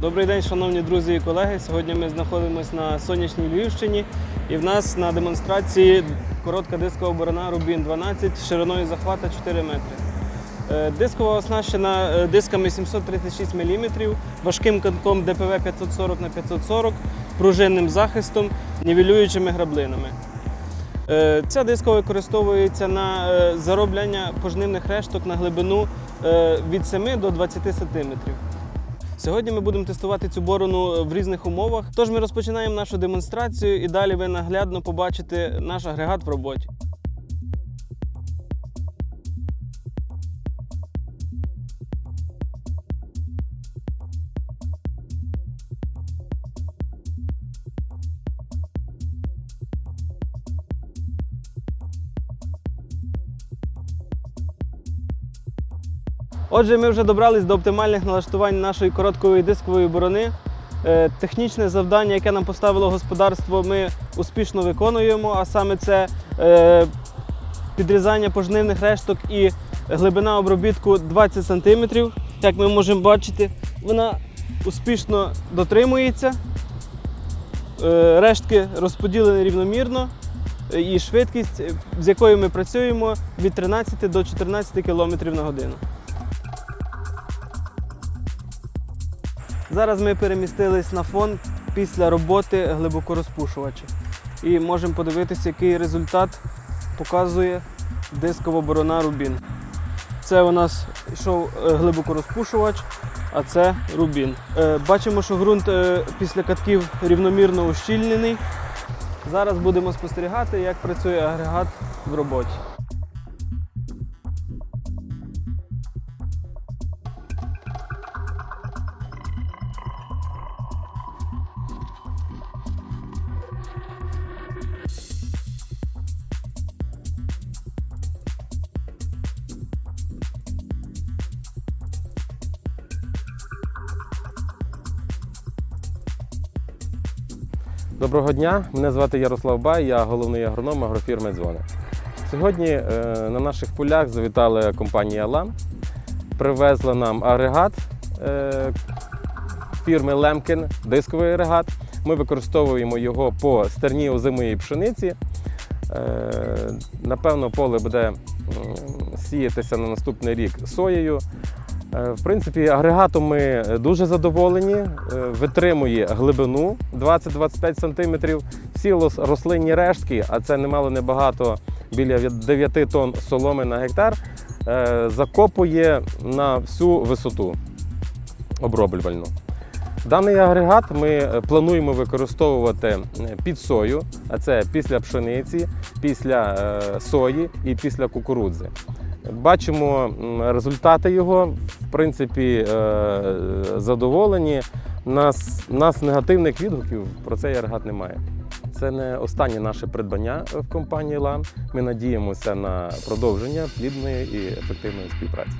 Добрий день, шановні друзі і колеги. Сьогодні ми знаходимося на сонячній Львівщині, і в нас на демонстрації коротка дискова борона Rubin 12 шириною захвата 4 метри. Е, Дискова оснащена е, дисками 736 мм, важким канком ДПВ 540 на 540 пружинним захистом, нівелюючими граблинами. Е, Ця диска використовується на заробляння пожнивних решток на глибину від 7 до 20 см. Сьогодні ми будемо тестувати цю борону в різних умовах. Тож ми розпочинаємо нашу демонстрацію і далі ви наглядно побачите наш агрегат в роботі. Отже, ми вже добрались до оптимальних налаштувань нашої короткої дискової борони. Е, Технічне завдання, яке нам поставило господарство, ми успішно виконуємо, а саме це е, підрізання пожнивних решток і глибина обробітку 20 см. Як ми можемо бачити, вона успішно дотримується. Е, Рештки розподілені рівномірно. І швидкість, з якою ми працюємо, від 13 до 14 км на годину. Зараз ми перемістились на фон після роботи глибокорозпушувача. І можемо подивитися, який результат показує дискова борона Рубін. Це у нас йшов е, глибокорозпушувач, а це рубін. Е, Бачимо, що ґрунт е, після катків рівномірно ущільнений. Зараз будемо спостерігати, як працює агрегат в роботі. Доброго дня, мене звати Ярослав Бай, я головний агроном агрофірми Дзвони. Сьогодні е, на наших полях завітала компанія Лам, привезла нам агрегат е, фірми Лемкін, дисковий агрегат. Ми використовуємо його по стерні озимої пшениці. Е, напевно, поле буде сіятися на наступний рік соєю. Е, В принципі, агрегатом ми дуже задоволені. Е, Витримує глибину 20-25 см. Всі рослинні рештки, а це немало небагато біля 9 тонн соломи на гектар, е, закопує на всю висоту оброблювальну. Даний агрегат ми е, плануємо використовувати е, під сою, а це після пшениці, після е, сої і після кукурудзи. Бачимо результати його. В принципі, е, задоволені. Нас, нас негативних відгуків про цей аргат немає. Це не останнє наше придбання в компанії LAN. Ми надіємося на продовження плідної і ефективної співпраці.